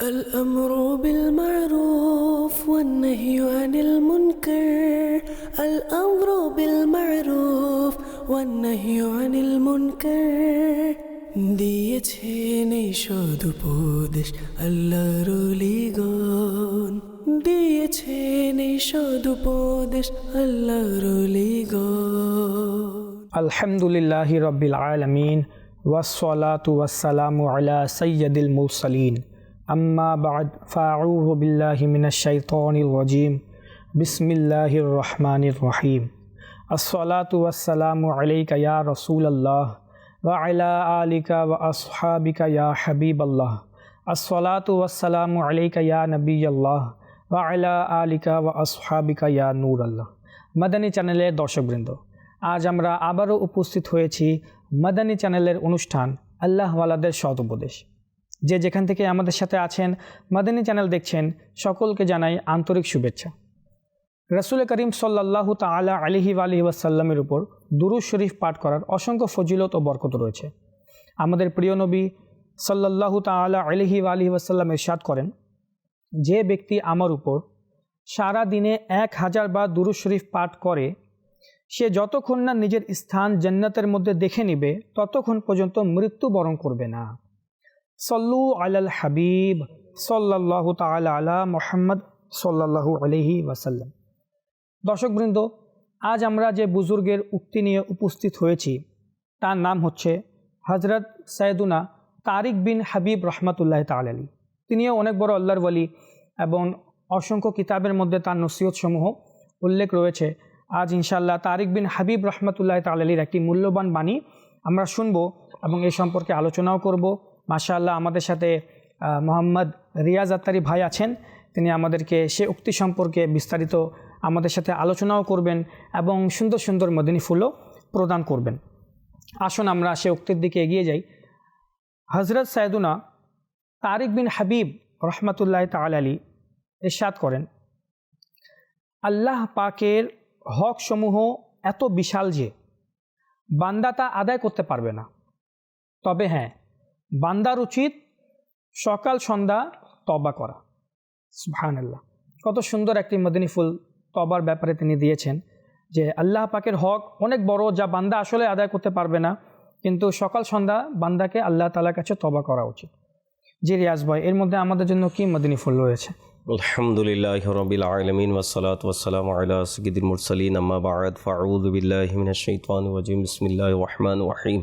الأمر بالمعروف والنهي عن المنكر الأمر بالمعروف والنهي عن المنكر দিয়েছেন এই সদুপদেশ আল্লাহর লিগন দিয়েছেন এই সদুপদেশ আল্লাহর লিগন আলহামদুলিল্লাহ রব্বিল আলমিন ওয়াসলাতু ওয়াসালামু আলা সৈয়দুল মুরসালিন আম্মা বাদ ফাউযু বিল্লাহি মিনাশ শাইতানির রাজিম। বিসমিল্লাহির রহমানির রহিম। আসসালাতু ওয়াসসালামু আলাইকা ইয়া রাসূলাল্লাহ, ওয়া আলা আলিকা ওয়া আসহাবিকা ইয়া হাবিবাল্লাহ। আসসালাতু ওয়াসসালামু আলাইকা ইয়া নবিয়াল্লাহ, ওয়া আলা আলিকা ওয়া আসহাবিকা ইয়া নূরাল্লাহ। মাদানী চ্যানেলের দর্শকবৃন্দ, আজ আমরা আবারও উপস্থিত হয়েছি মাদানী চ্যানেলের অনুষ্ঠান আল্লাহওয়ালাদের সৎ উপদেশ। যে যেখান থেকে আমাদের সাথে আছেন, মাদানী চ্যানেল দেখছেন, সকলকে জানাই আন্তরিক শুভেচ্ছা। রসুল করিম সাল্লাহু তালা আলিহি আলহি ওয়াসাল্লামের উপর দুরুজ শরীফ পাঠ করার অসংখ্য ফজিলত ও বরকত রয়েছে। আমাদের প্রিয় নবী সাল্লাহু তালা আলিহি আলহি ওয়াসাল্লাম এরশাদ করেন, যে ব্যক্তি আমার উপর সারা দিনে এক হাজার বা দুরুজ শরীফ পাঠ করে, সে যতক্ষণ না নিজের স্থান জান্নাতের মধ্যে দেখে নিবে, ততক্ষণ পর্যন্ত মৃত্যুবরণ করবে না। সল্লু আলাল হাবিব সাল্লাহ তালা আলা মোহাম্মদ সাল্লাহু আলহি ওয়াসাল্লাম। দর্শকবৃন্দ, আজ আমরা যে বুজুর্গের উক্তি নিয়ে উপস্থিত হয়েছি, তার নাম হচ্ছে হজরত সৈয়দুনা তারিক বিন হাবিব রহমতুল্লাহ তাল আলী তিনিও অনেক বড় আল্লাহর ওয়ালি এবং অসংখ্য কিতাবের মধ্যে তার নসিহতসমূহ উল্লেখ রয়েছে। আজ ইনশাল্লাহ তারিক বিন হাবিব রহমতুল্লাহ তালির একটি মূল্যবান বাণী আমরা শুনব এবং এই সম্পর্কে আলোচনাও করব। মাশাআল্লাহ আমাদের সাথে মোহাম্মদ রিয়াজ আত্তারি ভাই আছেন। তিনি আমাদেরকে সে উক্তি সম্পর্কে বিস্তারিত আমাদের সাথে আলোচনাও করবেন এবং সুন্দর সুন্দর মদিনী ফুলও প্রদান করবেন। আসুন আমরা সে উক্তির দিকে এগিয়ে যাই। হজরত সায়দুনা তারিক বিন হাবিব রহমতুল্লাহ তাল আলী এরশাদ করেন, আল্লাহ পাকের হক সমূহ এত বিশাল যে বান্দা তা আদায় করতে পারবে না। তবে হ্যাঁ বান্দার উচিত সকাল, সন্ধ্যা তবা করা। সুহান আল্লাহ কত সুন্দর একটি মদিনী ফুল তবার ব্যাপারে তিনি দিয়েছেন যে আল্লাহ পাকের হক অনেক বড় যা বান্দা আসলে আদায় করতে পারবে না, কিন্তু সকাল, সন্ধ্যা বান্দাকে আল্লাহ তালার কাছে তবা করা উচিত। জি রিয়াজ ভাই, এর মধ্যে আমাদের জন্য কি মদিনী ফুল রয়েছে? আলহামদুলিল্লাহ রবিল আলমিন ওসলাত ওসালাম আলা সঈদুল মুরসলিন, আম্মা বাদ ফাউদ বিল্লাহমিন শৈতান ওয়াজিম বিসমিল্লাহ রহমান ওয়াহিম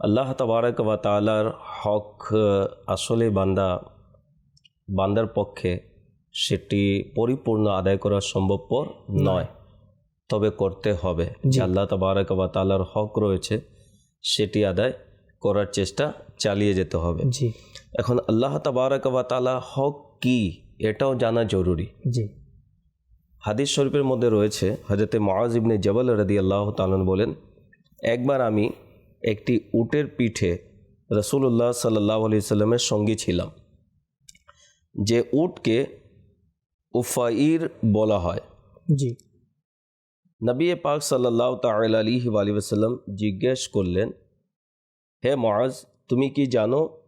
আল্লাহ তবারক ওয়া তালার হক আসলে বান্দা বান্দার পক্ষে সেটি পরিপূর্ণ আদায় করা সম্ভবপর নয়। তবে করতে হবে। যে আল্লাহ তবারক ওয়া তালার হক রয়েছে সেটি আদায় করার চেষ্টা চালিয়ে যেতে হবে। জি। এখন আল্লাহ তবারক ওয়া তালা হক কি এটাও জানা জরুরি। জি। হাদিস শরীফের মধ্যে রয়েছে হজরতে মহাজ ইবনে জবল রদি আল্লাহ তালন বলেন একবার আমি একটি উটের পিঠে রসুল্লাহ সাল্লাহ আলি সাল্লামের সঙ্গী ছিলাম। যে উটকে উফাইর বলা হয়। জি। নবী পাক সাল্লাহ তাল আলী আলী ওসাল্লাম জিজ্ঞেস করলেন হে মহাজ তুমি কি জানো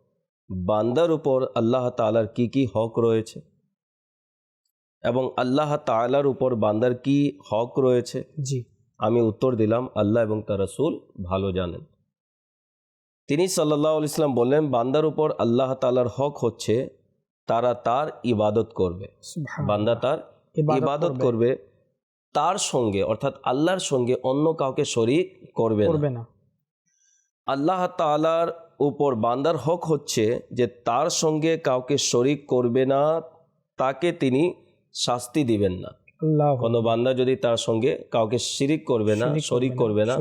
বান্দার উপর আল্লাহ তালার কি কি হক রয়েছে? এবং আল্লাহ তালার উপর বান্দার কি হক রয়েছে? জি। আমি উত্তর দিলাম আল্লাহ এবং তার রসুল ভালো জানেন। তিনি সাল্লাহ ইসলাম বললেন বান্দার উপর আল্লাহ তালার হক হচ্ছে তারা তার ইবাদত করবে। বান্দা তার ইবাদত করবে। তার সঙ্গে অর্থাৎ আল্লাহর সঙ্গে অন্য কাউকে শরিক করবে না। আল্লাহ তালার উপর বান্দার হক হচ্ছে যে তার সঙ্গে কাউকে শরিক করবে না তাকে তিনি শাস্তি দিবেন না। কোনো বান্দা যদি তার সঙ্গে কাউকে শিরিক করবে না শরিক করবে না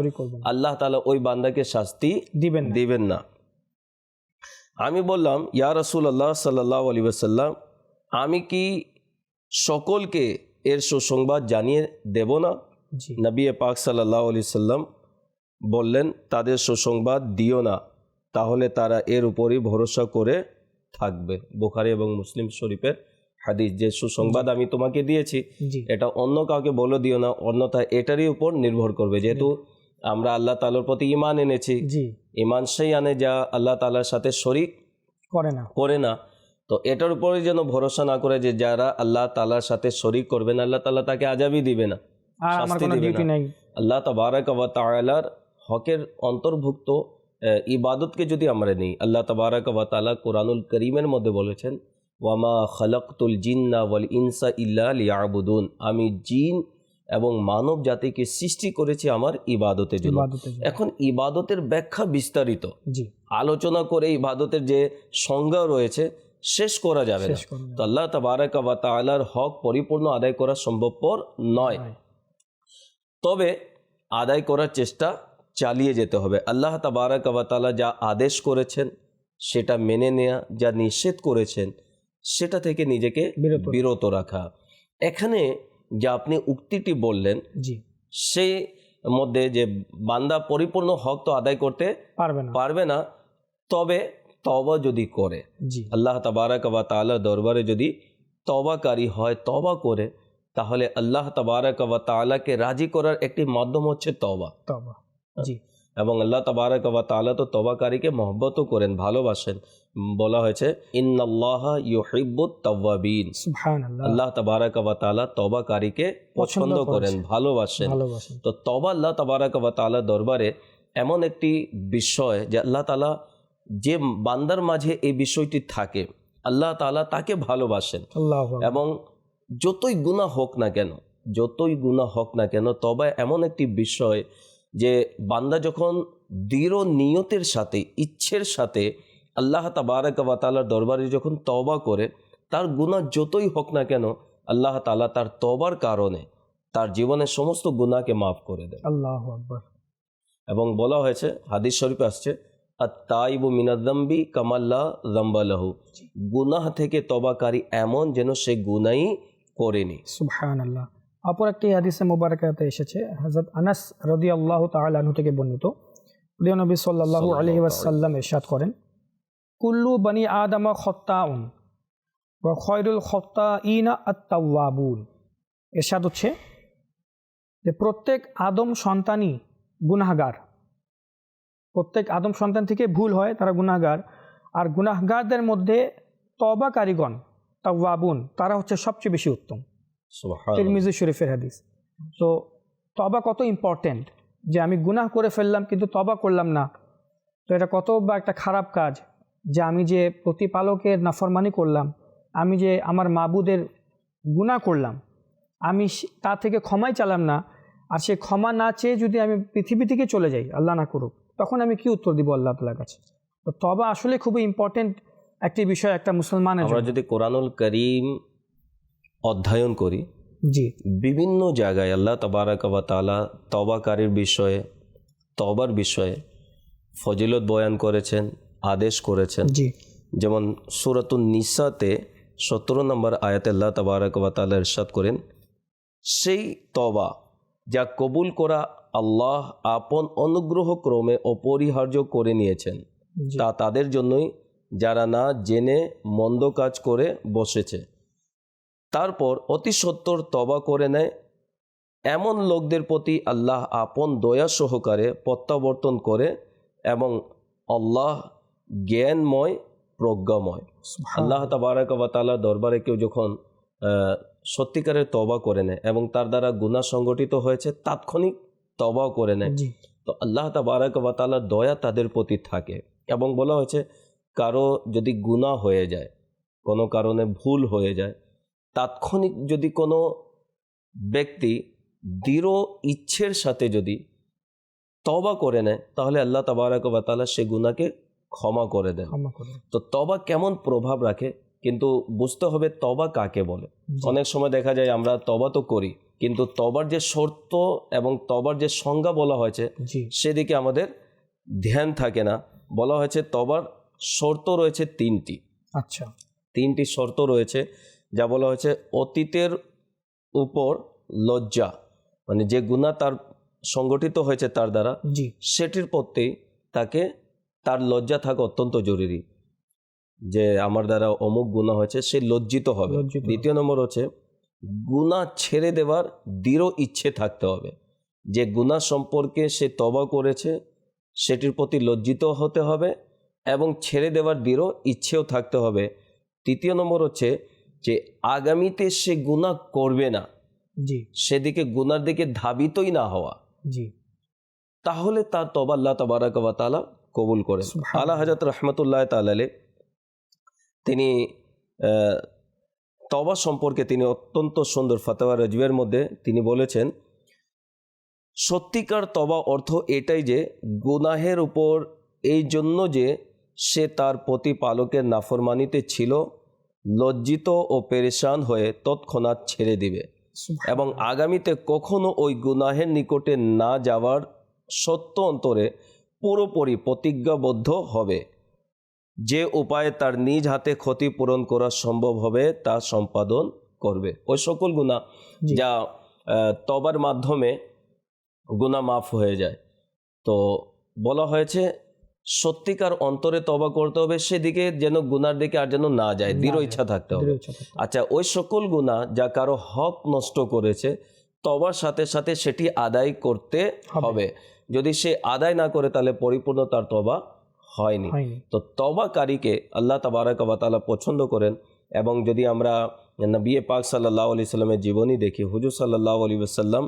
আল্লাহ তালা ওই বান্দাকে শাস্তি দিবেন দিবেন না। আমি বললাম ইয়া রসুল আল্লাহ সাল্লাহ আলী সাল্লাম আমি কি সকলকে এর সুসংবাদ জানিয়ে দেব না? নবী পাক সাল্লাহ আলি সাল্লাম বললেন তাদের সুসংবাদ দিও না তাহলে তারা এর উপরই ভরসা করে থাকবে। বুখারি এবং মুসলিম শরীফের হাদিস যে সুসংবাদ আমি তোমাকে দিয়েছি এটা অন্য কাউকে বলে দিও না অন্যথা এটারই উপর নির্ভর করবে। যেহেতু আমরা আল্লাহ তালার প্রতি ইমান এনেছি ইমান সেই আনে যা আল্লাহ তালার সাথে শরিক করে না। করে না। তো এটার উপরে যেন ভরসা না করে যে যারা আল্লাহ তালার সাথে শরিক করবেন আল্লাহ তালা তাকে আজাবই দিবে না শাস্তি দিবে না। আল্লাহ তবারক ওয়া তাআলার হকের অন্তর্ভুক্ত ইবাদতকে যদি আমরা নিই আল্লাহ তবারক ওয়া তাআলা কোরআনুল করিমের মধ্যে বলেছেন ওয়ামা খালাকতুল জিন্না ওয়াল ইনসা ইল্লা লিয়াবুদুন। আমি জিন এবং মানব জাতিকে সৃষ্টি করেছি আমার ইবাদতের জন্য। এখন ইবাদতের ব্যাখ্যা বিস্তারিত। আলোচনা করে ইবাদতের যে সংজ্ঞা রয়েছে শেষ করা যাবে না। তো আল্লাহ তবারক ওয়া তাআলার হক পরিপূর্ণ আদায় করা সম্ভবপর নয়। তবে আদায় করার চেষ্টা চালিয়ে যেতে হবে। আল্লাহ তাবারাক ওয়া তাআলা যা আদেশ করেছেন সেটা মেনে নেয়া যা নিষেধ করেছেন সেটা থেকে নিজেকে বিরত। রাখা। এখানে যে আপনি উক্তিটি বললেন জি। সেই মধ্যে যে বান্দা পরিপূর্ণ হক তো আদায় করতে পারবে না। পারবে না তবে তবা যদি করে জি। আল্লাহ তাবারাক ওয়া তাআলার দরবারে যদি তবাকারী হয় তবা করে তাহলে আল্লাহ তাবারাক ওয়া তাআলাকে রাজি করার একটি মাধ্যম হচ্ছে তবা তবা জি। এবং আল্লাহ তাবারাক ওয়া তাআলা তো তবাকারীকে মহব্বতও করেন ভালোবাসেন। বলা হয়েছে ইন্নাল্লাহ ইউহিব্বুত তাওয়াবিন। সুবহানাল্লাহ। আল্লাহ তাবারাক ওয়া তাআলা তবাকারীকে পছন্দ করেন ভালোবাসেন। তো তবা আল্লাহ তাবারাক ওয়া তাআলা দরবারে এমন একটি বিষয় যে আল্লাহ তাআলা যে বান্দার মাঝে এই বিষয়টি থাকে আল্লাহ তাআলা তাকে ভালোবাসেন। এবং যতই গুণা হোক না কেন যতই গুণা হোক না কেন তবে এমন একটি বিষয় যে বান্দা যখন দৃঢ় নিয়তের সাথে ইচ্ছের সাথে আল্লাহ তাবারাক দরবারে যখন তবা করে তার গুনাহ যতই হোক না কেন আল্লাহ তাআলা তার তবার কারণে তার জীবনের সমস্ত গুনাহকে মাফ করে দেয় আল্লাহ আকবার। এবং বলা হয়েছে হাদিস শরীফে আসছে আর তাইবু মিনাদ্দম্বি কামাল্লা জম্বালাহু গুনাহ থেকে তবাকারী এমন যেন সে গুনাই করেনি। সুবহানাল্লাহ। অপর একটি হাদিসে মুবারাকাতে এসেছে। হযরত আনাস রাদিয়াল্লাহু তাআলা আনহু থেকে বর্ণিত। প্রিয় নবী সাল্লাল্লাহু আলাইহি ওয়াসাল্লাম ইরশাদ করেন কুল্লু বনি আদম খত্তাউন খয়রুল খত্তাইনা আত-তাওয়াবুন। এরশাদ হচ্ছে যে প্রত্যেক আদম সন্তানই গুনাহগার। প্রত্যেক আদম সন্তান থেকে ভুল হয় তারা গুনাহগার। আর গুনাহগারদের মধ্যে তবা কারিগণ তাওয়াবুন তারা হচ্ছে সবচেয়ে বেশি উত্তম। তিরমিজি শরীফের হাদিস। তো তবা কত ইম্পর্টেন্ট যে আমি গুনাহ করে ফেললাম কিন্তু তবা করলাম না। তো এটা কত বা একটা খারাপ কাজ যে আমি যে প্রতিপালকের নাফরমানি করলাম আমি যে আমার মাবুদের গুনাহ করলাম আমি তা থেকে ক্ষমাই চালাম না আর সে ক্ষমা না চেয়ে যদি আমি পৃথিবী থেকে চলে যাই আল্লাহ না করুক তখন আমি কি উত্তর দিব আল্লাহ তালার কাছে? তো তবা আসলে খুবই ইম্পর্টেন্ট একটি বিষয় একটা মুসলমানের আমরা যদি কোরআনুল করিম অধ্যয়ন করি। জি। বিভিন্ন জায়গায় আল্লাহ তবারাক ওয়া তাআলা তবাকারীর বিষয়ে তবার বিষয়ে ফজিলত বয়ান করেছেন আদেশ করেছেন। জি। যেমন সুরাতুন নিসাতে সতেরো নম্বর আয়াত আল্লাহ তবারক ওয়া তাআলা ইরশাদ করেন সেই তবা যা কবুল করা আল্লাহ আপন অনুগ্রহ ক্রমে অপরিহার্য করে নিয়েছেন তা তাদের জন্যই যারা না জেনে মন্দ কাজ করে বসেছে। তারপর অতি সত্বর তবা করে নেয়। এমন লোকদের প্রতি আল্লাহ আপন দয়া সহকারে প্রত্যাবর্তন করে এবং আল্লাহ জ্ঞানময় প্রজ্ঞাময়। আল্লাহ তাবারাক ওয়া তাআলার দরবারে কেউ যখন সত্যিকারের তবা করে নেয় এবং তার দ্বারা গুনাহ সংগঠিত হয়েছে তাৎক্ষণিক তবাও করে নেয়। তো আল্লাহ তাবারাক ওয়া তাআলার দয়া তাদের প্রতি থাকে এবং বলা হয়েছে কারও যদি গুনাহ হয়ে যায় কোনো কারণে ভুল হয়ে যায় তাৎক্ষণিক যদি কোনো ব্যক্তি দৃঢ় ইচ্ছের সাথে যদি তবা করে নেয় তাহলে আল্লাহ তাবারাক তাআলা সে গুনাহকে ক্ষমা করে দেন। তো তবা কেমন প্রভাব রাখে? কিন্তু বুঝতে হবে তবা কাকে বলে? অনেক সময় দেখা যায় আমরা তবা তো করি কিন্তু তবার যে শর্ত এবং তবার যে সংজ্ঞা বলা হয়েছে সেদিকে আমাদের ধ্যান থাকে না। বলা হয়েছে তবার শর্ত রয়েছে তিনটি। আচ্ছা। তিনটি শর্ত রয়েছে। যা বলা হয়েছে অতীতের উপর লজ্জা মানে যে গুণা তার সংগঠিত হয়েছে তার দ্বারা জি। সেটির প্রতি তাকে তার লজ্জা থাকা অত্যন্ত জরুরি যে আমার দ্বারা অমুক গুণা হয়েছে সে লজ্জিত হবে। লজ্জিত হবে। দ্বিতীয় নম্বর হচ্ছে গুণা ছেড়ে দেওয়ার দৃঢ় ইচ্ছে থাকতে হবে। যে গুণা সম্পর্কে সে তবা করেছে সেটির প্রতি লজ্জিত হতে হবে এবং ছেড়ে দেওয়ার দৃঢ় ইচ্ছেও থাকতে হবে। তৃতীয় নম্বর হচ্ছে যে আগামীতে সে গুনাহ করবে না জি। সেদিকে গুনার দিকে ধাবিতই না হওয়া। জি। তাহলে তার তবা আল্লাহ তবারাক ওয়া তাআলা কবুল করেন। সুবহানাল্লাহ। আলা হজরত রহমতুল্লাহ তালালে তিনি আহ, তবা সম্পর্কে তিনি অত্যন্ত সুন্দর ফতোয়া রজবের মধ্যে তিনি বলেছেন সত্যিকার তবা অর্থ এটাই যে গুনাহের উপর এই জন্য যে সে তার প্রতিপালকের নাফরমানিতে ছিল লজ্জিত ও পেরেশান হয়ে তৎক্ষণাৎ ছেড়ে দিবে। এবং আগামীতে কখনো ওই গুনাহের নিকটে না যাওয়ার সত্য অন্তরে পুরোপুরি প্রতিজ্ঞাবদ্ধ হবে। যে উপায়ে তার নিজ হাতে ক্ষতিপূরণ করা সম্ভব হবে তা সম্পাদন করবে। ওই সকল গুণা যা তবার মাধ্যমে গুণা মাফ হয়ে যায়। তো বলা হয়েছে সত্যিকার অন্তরে তবা করতে হবে সেদিকে যেন গুনার দিকে আর যেন না যায় দৃঢ় ইচ্ছা থাকতে হবে। আচ্ছা ওই সকল গুণা যা কারও হক নষ্ট করেছে তবার সাথে সাথে সেটি আদায় করতে হবে। যদি সে আদায় না করে তাহলে পরিপূর্ণ তার তবা হয়নি। তো তবাকারীকে আল্লাহ তাআলা পছন্দ করেন এবং যদি আমরা নবী পাক সাল্লাহ আলি সাল্লামের জীবনী দেখি হুজুর সাল্লাহ আলী সাল্লাম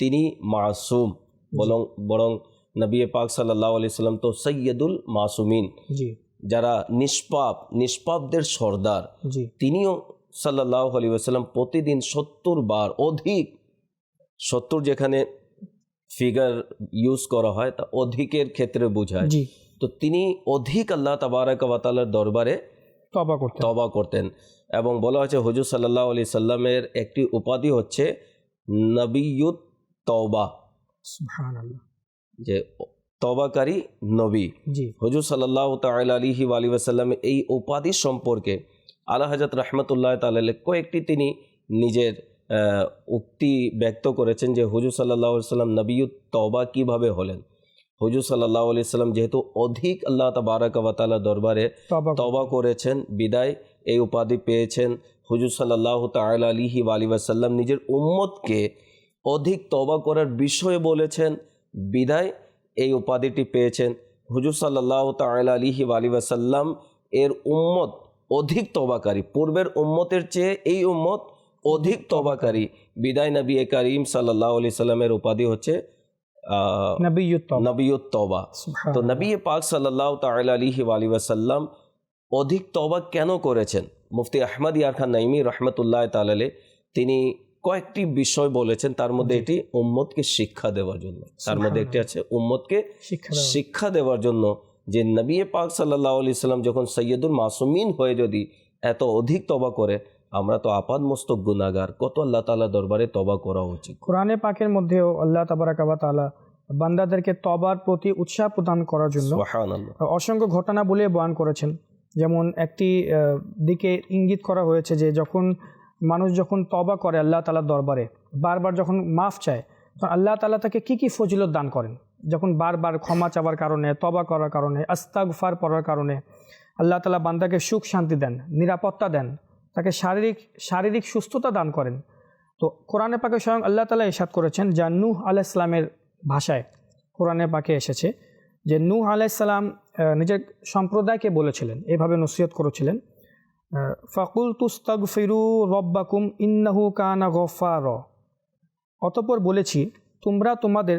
তিনি মাসুম বরং বরং নবী পাক সাল্লাহ আলি সাল্লাম তো সৈয়দুল মাসুমিন। যারা নিষ্পাপ নিষ্পাপদের সর্দার তিনিও সাল্লাহ আলী সাল্লাম প্রতিদিন সত্তর বার অধিক সত্তর যেখানে ফিগার ইউজ করা হয় তা অধিকের ক্ষেত্রে বোঝায়। তো তিনি অধিক আল্লাহ তাবারাক দরবারে তবা করতে তবা করতেন এবং বলা হয়েছে হুজুর সাল্লাহ আলি সাল্লামের একটি উপাধি হচ্ছে নবীয়ুত তওবা। সুবহানাল্লাহ। যে তবাকারী নবী। হুজুর সাল্লাহ তাল আলিহি আলী ওয়াসাল্লাম এই উপাধি সম্পর্কে আলা হজরত রহমতুল্লাহ তাল্লাহ কয়েকটি তিনি নিজের উক্তি ব্যক্ত করেছেন যে হুজুর সাল্লাহ সাল্লাম নবীয়ুত তওবা কীভাবে হলেন। হুজুর সাল্লাহ আলি সাল্লাম যেহেতু অধিক আল্লাহ তাবারাক ওয়া তাআলা দরবারে তবা তবা করেছেন বিদায় এই উপাধি পেয়েছেন হুজুর সাল্লাহ তাল আলিহি আলী ওয়াসাল্লাম নিজের উম্মতকে অধিক তবা করার বিষয়ে বলেছেন বিদায়। এই উপাধিটি পেয়েছেন হুজুর সাল্লাহ তাল আলিহি আলী ওয়াসাল্লাম। এর উম্মত অধিক তবাকারী। পূর্বের উম্মতের চেয়ে এই উম্মত অধিক তবাকারী। বিদায় নবী করিম সাল্লাহ আলি সাল্লামের উপাধি হচ্ছে নবিয়্যুত তবা তো নবী পাক সাল্লাহ তাল আলিহি আলী ওয়াসাল্লাম অধিক তবা কেন করেছেন? মুফতি আহমদ ইয়ার খান নাইমি রহমতুল্লাহ তালালে তিনি কয়েকটি বিষয় বলেছেন তার মধ্যে এটি উম্মতকে শিক্ষা দেওয়ার জন্য। তার মধ্যে একটি আছে উম্মতকে শিক্ষা দেওয়ার। জন্য যে নবী পাক সাল্লাহ আলি সাল্লাম যখন সৈয়দুল মাসুমিন হয়ে যদি এত অধিক তবা করে আমরা তো আপাদ মস্তক গুনাগার কত আল্লাহ তালা দরবারে তবা করা উচিত। কোরআনে পাকের মধ্যেও আল্লাহ তাবারাক ওয়া তাআলা বান্দাদেরকে তবার প্রতি উৎসাহ প্রদান করার জন্য অসংখ্য ঘটনা বলে বয়ান করেছেন। যেমন একটি দিকে ইঙ্গিত করা হয়েছে যে যখন মানুষ যখন তবা করে আল্লাহ তালার দরবারে, বারবার যখন মাফ চায় তখন আল্লাহ তালা তাকে কি কি ফজিলত দান করেন? যখন বারবার ক্ষমা চাওয়ার কারণে তবা করার কারণে, আস্তাগফার পড়ার কারণে, আল্লাহ তালা বান্দাকে সুখ শান্তি দেন, নিরাপত্তা দেন, তাকে শারীরিক শারীরিক সুস্থতা দান করেন। তো কোরআনে পাকে স্বয়ং আল্লাহ তালা ইসাদ করেছেন যা নূহ আলাহ ইসলামের ভাষায় কোরআনে পাকে এসেছে, যে নূহ আলাইসাল্লাম নিজের সম্প্রদায়কে বলেছিলেন, এভাবে নসিহত করেছিলেন। ফাকুল তুস্তাগ ফিরু রব্বাকুম ইন্নাহু কানা গফার। অতপর বলেছি তোমরা তোমাদের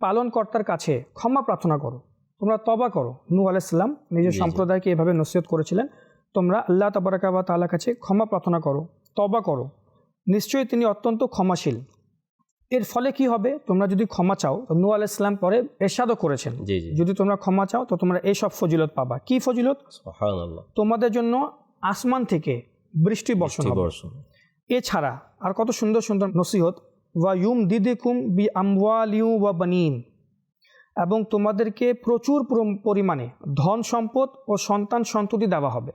পালনকর্তার কাছে ক্ষমা প্রার্থনা করো। তোমরা তবা করো। নূহ আলাইসাল্লাম নিজের। সম্প্রদায়কে এভাবে নসিহত করেছিলেন। তোমরা আল্লাহ তাবারাকাবা তাআলার কাছে ক্ষমা প্রার্থনা করো তবা করো। নিশ্চয়ই তিনি অত্যন্ত ক্ষমাশীল। এর ফলে কি হবে? তোমরা যদি ক্ষমা চাও তো নূহ আলাইসাল্লাম পরে এরশাদও করেছেন। যদি তোমরা ক্ষমা চাও তো তোমরা এইসব ফজিলত পাবা। কি ফজিলত? তোমাদের জন্য আসমান থেকে বৃষ্টি বর্ষণ এছাড়া আর কত সুন্দর সুন্দর নসিহত ওয়া ইউম দিদিকুম বি আমওয়ালিউ ওয়া বানিন এবং তোমাদেরকে প্রচুর পরিমাণে ধন সম্পদ ও সন্তান সন্ততি দেওয়া হবে।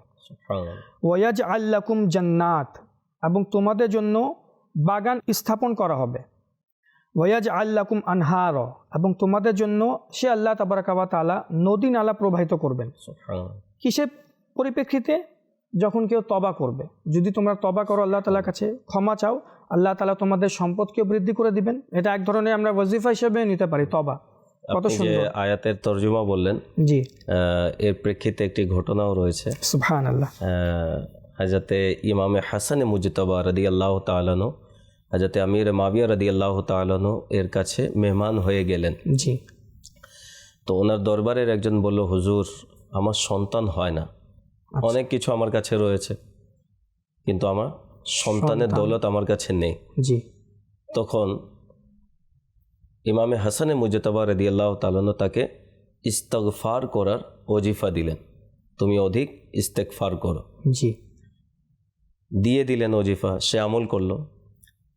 ওয়াজ আল্লাকুম জান্নাত এবং তোমাদের জন্য বাগান স্থাপন করা হবে। ওয়াজ আল্লাকুম আনহার এবং তোমাদের জন্য সে আল্লাহ তাবারাকাবা তালা নদী নালা প্রবাহিত করবেন। কিসের পরিপ্রেক্ষিতে? যখন কেউ তবা করবে যদি তোমরা তবা করো আল্লাহ তালার কাছে ক্ষমা চাও আল্লাহ তালা তোমাদের সম্পদকেও বৃদ্ধি করে দিবেন। এটা এক ধরনের আমরা ওয়াজিফা হিসেবে নিতে পারি তবা। কত সুন্দর। আয়াতের তর্জমা বললেন জি। এর প্রেক্ষিতে একটি ঘটনাও রয়েছে। সুবহান আল্লাহ আহ, হাজরতে ইমামে হাসানে মুজতবা রদি আল্লাহ তালানো হাজরতে আমির মাবিয়া রদি আল্লাহ তালানো এর কাছে মেহমান হয়ে গেলেন। জি। তো ওনার দরবারের একজন বলল হুজুর আমার সন্তান হয় না। অনেক কিছু আমার কাছে রয়েছে কিন্তু আমার সন্তানের দৌলত আমার কাছে নেই। জি। তখন ইমামে হাসানে মুজতবা রদি আল্লাহ তালানো তাকে ইস্তগফার করার ওজিফা দিলেন। তুমি অধিক ইস্তেকফার করো। জি। দিয়ে দিলেন ওজিফা সে আমল করল।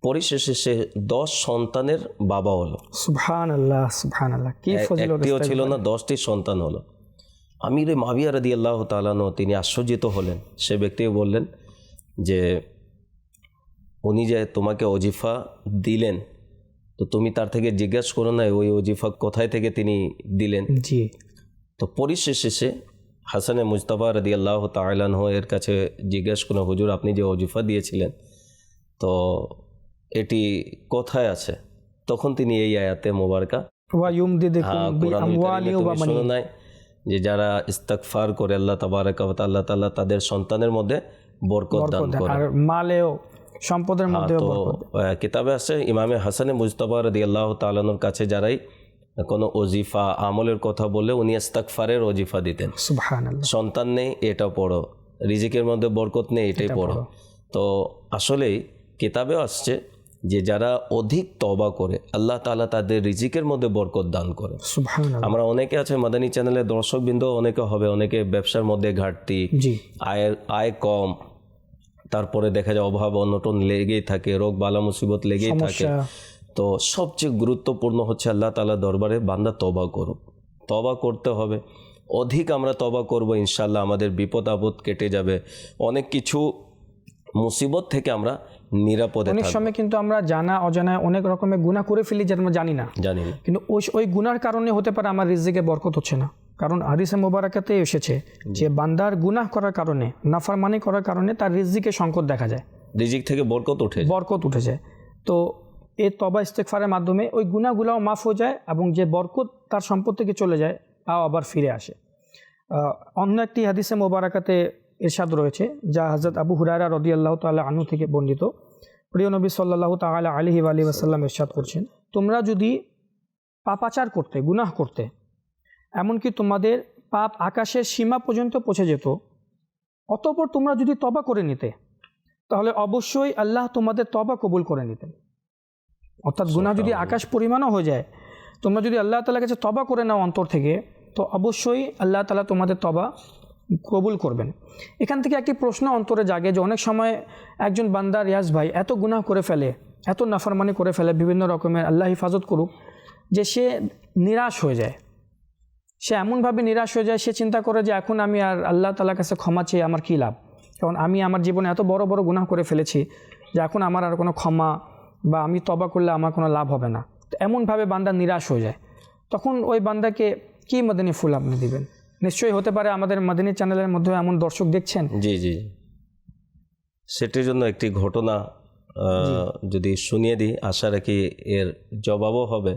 পরিশেষে সে দশ সন্তানের বাবা হলো। সুবহান আল্লাহ সুবহান আল্লাহ কি একটিও ছিল না দশটি সন্তান হলো। আমির মাবিয়া রদি আল্লাহ তালানো তিনি আশ্চর্যিত হলেন। সে ব্যক্তিও বললেন যে উনি যে তোমাকে অজিফা দিলেন তো তুমি তার থেকে জিজ্ঞেস করো না ওই অজিফা কোথায় থেকে তিনি দিলেন? জি। তো পরিশেষে সে হাসানে মুজতাবা রদি আল্লাহ তালানহ এর কাছে জিজ্ঞেস করো হুজুর আপনি যে অজিফা দিয়েছিলেন তো এটি কোথায় আছে? তখন তিনি এই আয়াতে মোবারকা হ্যাঁ, নাই। যে যারা ইস্তাকফার করে আল্লাহ তাবারাক ওয়া তাআলা তাদের সন্তানের মধ্যে বরকত দান করে। আর মালেও সম্পদের মধ্যে দেন। আহ, কিতাবে আছে ইমামে হাসানে মুজতাবা রাদিয়াল্লাহু তাআলার কাছে যারাই কোনো ওজিফা আমলের কথা বলে উনি ইস্তাকফারের ওজিফা দিতেন। সন্তান নেই এটা পড়ো। রিজিকের মধ্যে বরকত নেই এটাই পড়ো। তো আসলেই কিতাবেও আসছে যে যারা অধিক তবা করে আল্লাহ তালা তাদের রিজিকের মধ্যে বরকত দান করে। আমরা অনেকে আছে মাদানী চ্যানেলের দর্শকবৃন্দ অনেকে হবে অনেকে ব্যবসার মধ্যে ঘাটতি আয়ের আয় কম তারপরে দেখা যায় অভাব অনটন লেগেই থাকে রোগ বালা মুসিবত লেগেই থাকে। তো সবচেয়ে গুরুত্বপূর্ণ হচ্ছে আল্লাহ তালা দরবারে বান্দা তবা করুক। তবা করতে হবে। অধিক আমরা তবা করব ইনশাল্লাহ আমাদের বিপদ আপদ কেটে যাবে। অনেক কিছু মুসিবত থেকে আমরা নিরাপদে অনেক সময় কিন্তু আমরা জানা অজানায় অনেক রকমের গুনাহ করে ফেলি যেটা আমরা জানি না। জানি না। কিন্তু ওই ওই গুণার কারণে হতে পারে আমার রিজিকে বরকত হচ্ছে না। কারণ হাদিসে মোবারকাতে এসেছে যে বান্দার গুনাহ করার কারণে নাফরমানি করার কারণে তার রিজিকে সংকট দেখা যায়। রিজিক থেকে বরকত উঠে বরকত উঠে যায়। তো এই তবা ইস্তেকফারের মাধ্যমে ওই গুনাহগুলাও মাফ হয়ে যায় এবং যে বরকত তার সম্পদ থেকে চলে যায় তাও আবার ফিরে আসে। অন্য একটি হাদিসে মোবারকাতে এরশাদ রয়েছে যা হজরত আবু হুরারা রদি আল্লাহ তাল্লাহ আনু থেকে বর্ণিত। প্রিয় নবী সাল্লাহ তাআলা আলহি আলী ওয়াসাল্লাম এরশাদ করছেন তোমরা যদি পাপাচার করতে গুনাহ করতে এমনকি তোমাদের পাপ আকাশের সীমা পর্যন্ত পৌঁছে যেত অতঃপর তোমরা যদি তবা করে নিতে তাহলে অবশ্যই আল্লাহ তোমাদের তবা কবুল করে নিতেন। অর্থাৎ গুনাহ যদি আকাশ পরিমাণও হয়ে যায় তোমরা যদি আল্লাহ তালার কাছে তবা করে নাও অন্তর থেকে তো অবশ্যই আল্লাহ তালা তোমাদের তবা কবুল করবেন। এখান থেকে একটি প্রশ্ন অন্তরে জাগে যে অনেক সময় একজন বান্দা রিয়াজ ভাই এত গুনাহ করে ফেলে, এত নাফরমানি করে ফেলে বিভিন্ন রকমের আল্লাহ হিফাজত করুক যে সে নিরাশ হয়ে যায়। সে এমনভাবে নিরাশ হয়ে যায়, সে চিন্তা করে যে এখন আমি আর আল্লাহ তালার কাছে ক্ষমা চেয়ে আমার কী লাভ? কারণ আমি আমার জীবনে এত বড় বড় গুনাহ করে ফেলেছি যে এখন আমার আর কোনো ক্ষমা বা আমি তবা করলে আমার কোনো লাভ হবে না। তো এমনভাবে বান্দা নিরাশ হয়ে যায়। তখন ওই বান্দাকে কী মদিনী ফুল আপনি দিবেন? নিশ্চয়ই হতে পারে আমাদের মাদিনী চ্যানেলের মধ্যে এমন দর্শক দেখছেন। জি জি। সেটির জন্য একটি ঘটনা যদি শুনিয়ে দিই আশা রাখি এর জবাবও হবে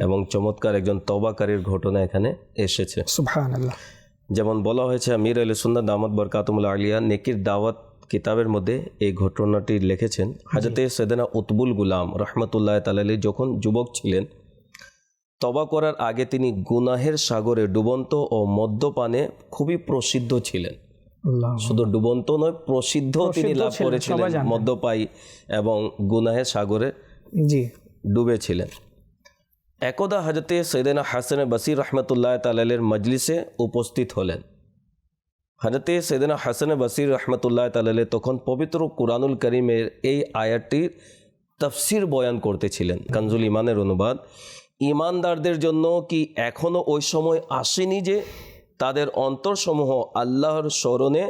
এবং চমৎকার একজন তবাকারীর ঘটনা এখানে এসেছে। যেমন বলা হয়েছে আমির আলী সুন্না দামদ বরকাতুমুল আলিয়া নেকির দাওয়াত কিতাবের মধ্যে এই ঘটনাটি লিখেছেন। হাজরতে সেদেনা উতবুল গুলাম রহমতুল্লাহ তালালি যখন যুবক ছিলেন তবা করার আগে তিনি গুনাহের সাগরে ডুবন্ত ও মদ্যপানে খুবই প্রসিদ্ধ ছিলেন। শুধু ডুবন্ত নয় প্রসিদ্ধ তিনি লাভ করেছিলেন। মদ্যপায়ী এবং গুনাহের সাগরে জি। ডুবেছিলেন। একদা হজরতে সৈদানা হাসান বসির রহমতুল্লাহ তালের মজলিসে উপস্থিত হলেন। হজরতে সৈদানা হাসান বসির রহমতুল্লাহ তালে তখন পবিত্র কুরআনুল করিমের এই আয়াতটির তফসির বয়ান করতেছিলেন। কানজুল ইমানের অনুবাদ ইমানদারদের জন্য কি এখনও ওই সময় আসেনি যে তাদের অন্তরসমূহ আল্লাহর স্মরণে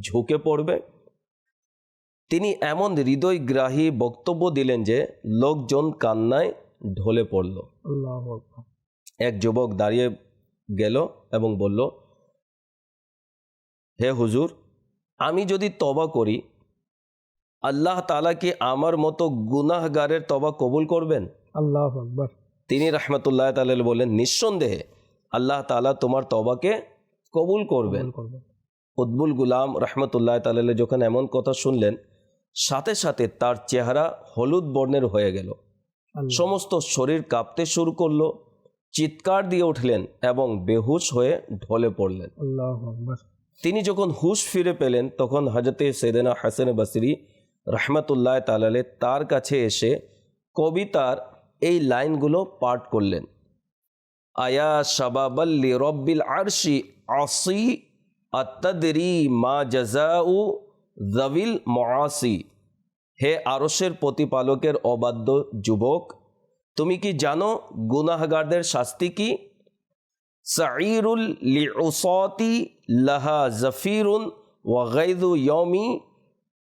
ঝুঁকে পড়বে? তিনি এমন হৃদয়গ্রাহী বক্তব্য দিলেন যে লোকজন কান্নায় ঢলে পড়ল। এক যুবক দাঁড়িয়ে গেল এবং বলল হে হুজুর আমি যদি তবা করি আল্লাহ তালা কি আমার মতো গুনাহগারের তবা কবুল করবেন? আল্লাহ আকবর। তিনি রহমতুল্লাহ তাল বললেন নিঃসন্দেহে আল্লাহ তালা তোমার তবাকে কবুল করবেন। উদ্বুল গুলাম রহমতুল্লাহ তাল্লাহ যখন এমন কথা শুনলেন সাথে সাথে তার চেহারা হলুদ বর্ণের হয়ে গেল। সমস্ত শরীর কাঁপতে শুরু করল চিৎকার দিয়ে উঠলেন এবং বেহুশ হয়ে ঢলে পড়লেন। তিনি যখন হুশ ফিরে পেলেন তখন হজরতে সেদেনা হাসান বসরি রহমতুল্লাহ তালালে তার কাছে এসে কবিতার এই লাইনগুলো পাঠ করলেন। আয়া শাবাবাল্লি রব্বিল আরশি আসি আত্তাদরি মা জাজাউ জাবিল মআসি। হে আরশের প্রতিপালকের অবাধ্য যুবক, তুমি কি জানো গুনাহগারদের শাস্তি কি? সাঈরুল লিউসাতি লাহা জাফিরুন ওয়াগাইদু ইয়মি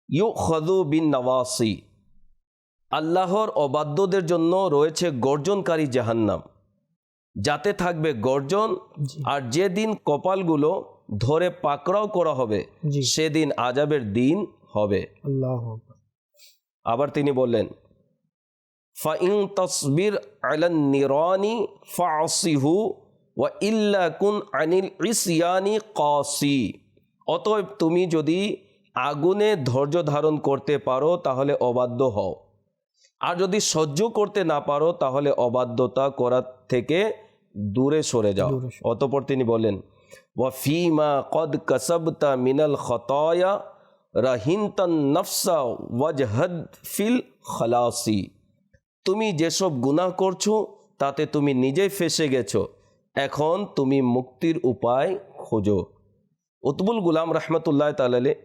ইউ খদু বিন নওয়াসি। আল্লাহর অবাধ্যদের জন্য রয়েছে গর্জনকারী জাহান্নাম। যাতে থাকবে গর্জন আর যেদিন কপালগুলো ধরে পাকড়াও করা হবে সেদিন আজাবের দিন হবে। আবার তিনি বললেন ফাইন তসবির আলান নিরানি ফাসিহু ওয়া ইল্লা কুন আনিল ইসিয়ানি কাসি। অতএব তুমি যদি আগুনে ধৈর্য ধারণ করতে পারো তাহলে অবাধ্য হও। আর যদি সহ্য করতে না পারো তাহলে অবাধ্যতা করার থেকে দূরে সরে যাও। অতপর তিনি বলেন ওয়া ফিমা কদ কসবতা মিনাল খতায়া রাহিনতান নফসা ওয়াজহদ ফিল খলাসি। তুমি যেসব গুনাহ করছ তাতে তুমি নিজেই ফেসে গেছো। এখন তুমি মুক্তির উপায় খোঁজো। উতবুল গুলাম রহমতুল্লাহ তালালে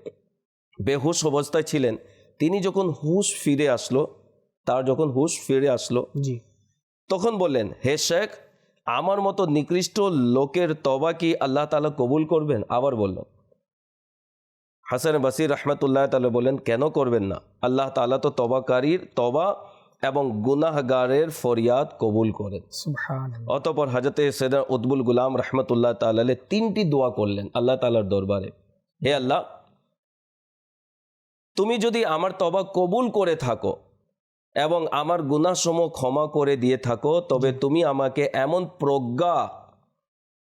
বেহুশ অবস্থায় ছিলেন। তিনি যখন হুশ ফিরে আসলো তার যখন হুশ ফিরে আসলো জি। তখন বললেন হে শেখ আমার মতো নিকৃষ্ট লোকের তবা কি আল্লাহ তালা কবুল করবেন? আবার বললেন হাসান বাসির রহমতুল্লাহ তালা বললেন কেন করবেন না? আল্লাহ তালা তো তবাকারীর তবা এবং গুনাহগারের ফরিয়াদ কবুল করেন। অতপর হাজরতে সেদা উদ্বুল গুলাম রহমতুল্লাহ তালালে তিনটি দোয়া করলেন আল্লাহ তালার দরবারে। হে আল্লাহ তুমি যদি আমার তবা কবুল করে থাকো এবং আমার গুনাসমূহ ক্ষমা করে দিয়ে থাকো তবে তুমি আমাকে এমন প্রজ্ঞা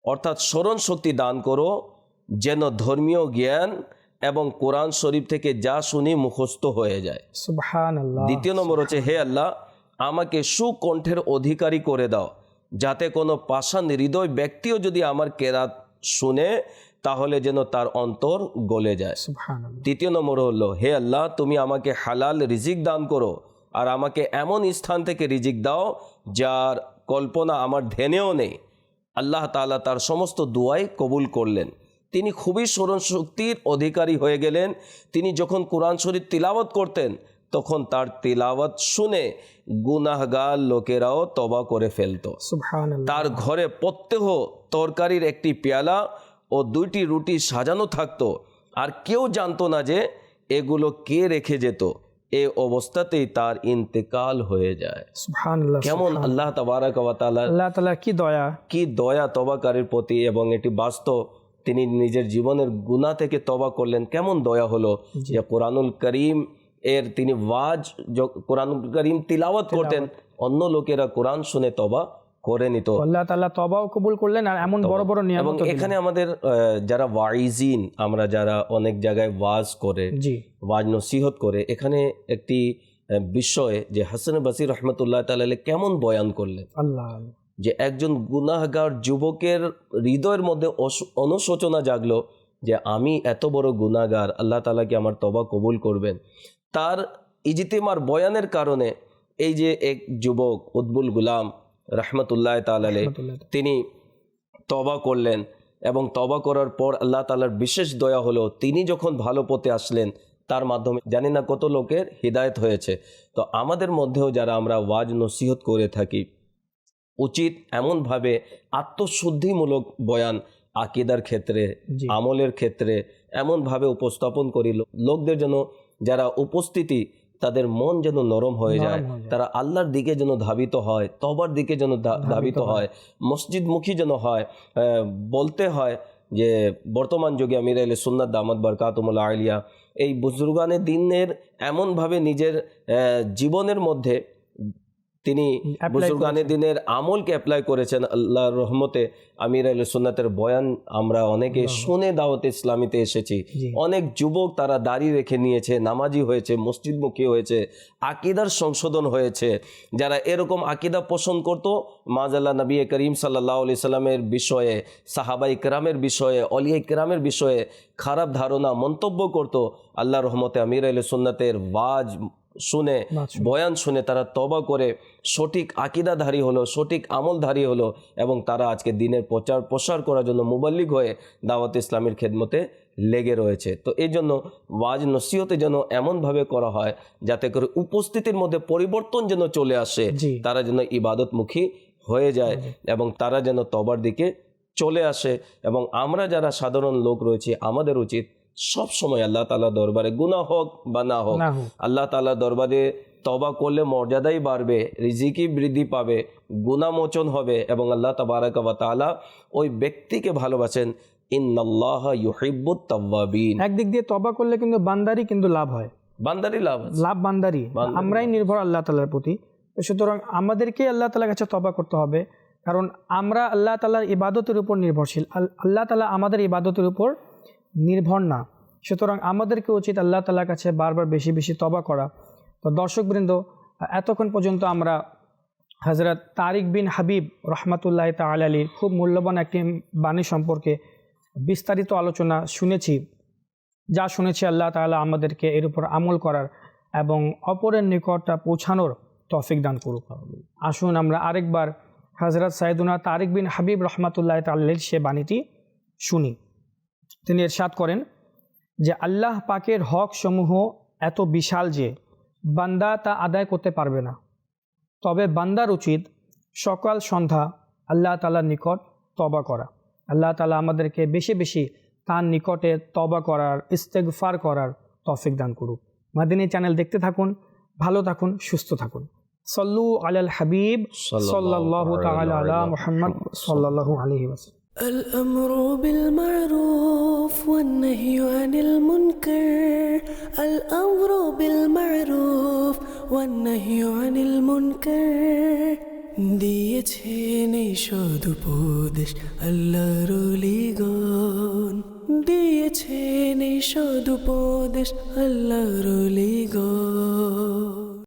অর্থাৎ স্মরণ শক্তি দান করো যেন ধর্মীয় জ্ঞান এবং কোরআন শরীফ থেকে যা শুনি মুখস্থ হয়ে যায়। দ্বিতীয় নম্বর হচ্ছে হে আল্লাহ আমাকে সুকণ্ঠের অধিকারী করে দাও যাতে কোনো পাষাণ হৃদয় ব্যক্তিও যদি আমার কেরাত শুনে তাহলে যেন তার অন্তর গলে যায়। তৃতীয় নম্বর হলো হে আল্লাহ তুমি আমাকে হালাল রিজিক দান করো আর আমাকে এমন স্থান থেকে রিজিক দাও যার কল্পনা আমার ধ্যানেও নেই। আল্লাহ তাআলা তার সমস্ত দুয়াই কবুল করলেন। তিনি খুবই স্মরণ শক্তির অধিকারী হয়ে গেলেন। তিনি যখন কোরআন শরীফ তিলাওয়াত করতেন তখন তার তিলাওয়াত শুনে গুনাহগার লোকেরাও তবা করে ফেলতো। তার ঘরে প্রত্যহ তরকারির একটি পেয়ালা ও দুইটি রুটি সাজানো থাকতো। আর কেউ জানতো না যে এগুলো কে রেখে যেত। এ অবস্থাতেই তার ইন্তেকাল হয়ে যায়। কেমন আল্লাহ তাবারাক আল্লাহ তাআলা কি দয়া? কি দয়া তবাকারীর প্রতি এবং এটি বাস্তব তিনি নিজের জীবনের গুনাহ থেকে তবা করলেন কেমন দয়া হলো যে কোরআনুল করিম এর তিনি ওয়াজ কোরআনুল করিম তিলাওয়াত করতেন অন্য লোকেরা কোরআন শুনে তবা করে নিত আল্লাহ তাআলা তবাও কবুল করলেন আর এমন বড় বড় এবং এখানে আমাদের যারা ওয়াইজিন আমরা যারা অনেক জায়গায় ওয়াজ করে জি। ওয়াজ নসিহত করে এখানে একটি বিষয় যে হাসান বাসির রহমতুল্লাহ তাআলা কেমন বয়ান করলেন। আল্লাহ। যে একজন গুনাহগার যুবকের হৃদয়ের মধ্যে অনুশোচনা জাগলো যে আমি এত বড় গুনাহগার আল্লাহ তালা কি আমার তবা কবুল করবেন? তার ইজিতেমার বয়ানের কারণে এই যে এক যুবক উদ্বুল গুলাম রহমতুল্লাহ তালালে। তিনি তবা করলেন এবং তবা করার পর আল্লাহ তালার বিশেষ দয়া হলো তিনি যখন ভালো পথে আসলেন তার মাধ্যমে জানি না কত লোকের হৃদায়ত হয়েছে তো আমাদের মধ্যেও যারা আমরা ওয়াজ নসিহত করে থাকি উচিত এমনভাবে আত্মশুদ্ধিমূলক বয়ান আকিদার ক্ষেত্রে আমলের ক্ষেত্রে এমনভাবে উপস্থাপন করি লোকদের যেন যারা উপস্থিতি তাদের মন যেন নরম হয়ে যায়। তারা আল্লাহর দিকে যেন ধাবিত হয় তবার দিকে যেন ধাবিত হয়। মসজিদমুখী যেন হয় বলতে হয় যে বর্তমান যুগে আমির আলী সুন্নাত দামাদ বরকাতমুল্লা আলিয়া এই বুজুর্গানের দিনের এমনভাবে নিজের জীবনের মধ্যে তিনি বুজুর্গানে দিনের আমলকে অ্যাপ্লাই করেছেন আল্লাহর রহমতে। আমির আল সুন্নাতের বয়ান আমরা অনেকে শুনে দাওয়াত ইসলামীতে এসেছি। অনেক যুবক তারা দাড়ি রেখে নিয়েছে নামাজি হয়েছে মসজিদমুখী হয়েছে আকিদার সংশোধন হয়েছে। যারা এরকম আকিদা পোষণ করত মাজাল্লাহ নবী করিম সাল্লাহ আলি সাল্লামের বিষয়ে সাহাবাই কেরামের বিষয়ে অলিয়া কেরামের বিষয়ে খারাপ ধারণা মন্তব্য করত আল্লাহ রহমতে আমির আল সুন্নাতের ওয়াজ শুনে বয়ান শুনে তারা তবা করে সঠিক আকিদাধারী হলো সঠিক আমলধারী হলো এবং তারা আজকে দিনের প্রচার প্রসার করার জন্য মুবাল্লিক হয়ে দাওয়াত ইসলামের খেদমতে লেগে রয়েছে। তো এই জন্য ওয়াজ নসিহতে যেন এমনভাবে করা হয় যাতে করে উপস্থিতির মধ্যে পরিবর্তন যেন চলে আসে তারা যেন ইবাদতমুখী হয়ে যায় এবং তারা যেন তবার দিকে চলে আসে এবং আমরা যারা সাধারণ লোক রয়েছি আমাদের উচিত সব সময় আল্লাহ তালা দরবারে গুনাহ হোক বা না হোক আল্লাহ তালা দরবারে তবা করলে মর্যাদাই বাড়বে রিজিকি বৃদ্ধি পাবে গুণামোচন হবে এবং আল্লাহ তাবারাক ওয়া তাআলা ওই ব্যক্তিকে ভালোবাসেন। ইন্নাল্লাহ ইউহিব্বুত তাওয়াবিন। একদিক দিয়ে তবা করলে কিন্তু বান্দারই কিন্তু লাভ হয়। বান্দারি লাভ। লাভ বান্দারই। আমরাই নির্ভর আল্লাহ তালার প্রতি। সুতরাং আমাদেরকে আল্লাহ তালার কাছে তবা করতে হবে। কারণ আমরা আল্লাহ তালার ইবাদতের উপর নির্ভরশীল। আল- আল্লাহ তালা আমাদের ইবাদতের উপর নির্ভর না। সুতরাং আমাদেরকে উচিত আল্লাহ তালার কাছে বারবার বেশি বেশি তবা করা। তো দর্শকবৃন্দ এতক্ষণ পর্যন্ত আমরা হজরত তারিক বিন হাবিব রহমাতুল্লাহ তাল আলীর খুব মূল্যবান একটি বাণী সম্পর্কে বিস্তারিত আলোচনা শুনেছি, যা শুনেছি আল্লাহ তাআলা আমাদেরকে এর উপর আমল করার এবং অপরের নিকটটা পৌঁছানোর তৌফিক দান করুক। আসুন আমরা আরেকবার হজরত সাইদুনা তারিক বিন হাবিব রহমাতুল্লাহ তাল্লির সে বাণীটি শুনি। তিনি এরশাদ করেন যে আল্লাহ পাকের হক সমূহ এত বিশাল যে বান্দা তা আদায় করতে পারবে না। তবে বান্দার উচিত সকাল সন্ধ্যা আল্লাহ তালার নিকট তবা করা। আল্লাহ তালা আমাদেরকে বেশি বেশি তার নিকটে তবা করার ইস্তেগফার করার তফিক দান করুক। মাদিনী চ্যানেল দেখতে থাকুন ভালো থাকুন সুস্থ থাকুন। সল্লু আলাল হাবিব আলা মুহাম্মদ সাল্লাল্লাহু আলাইহি ওয়াসাল্লাম الأمر بالمعروف والنهي عن المنكر الأمر بالمعروف والنهي عن المنكر দিয়েছেন এই সদুপদেশ আল্লাহর লিগন দিয়েছেন এই সদুপদেশ আল্লাহর লিগন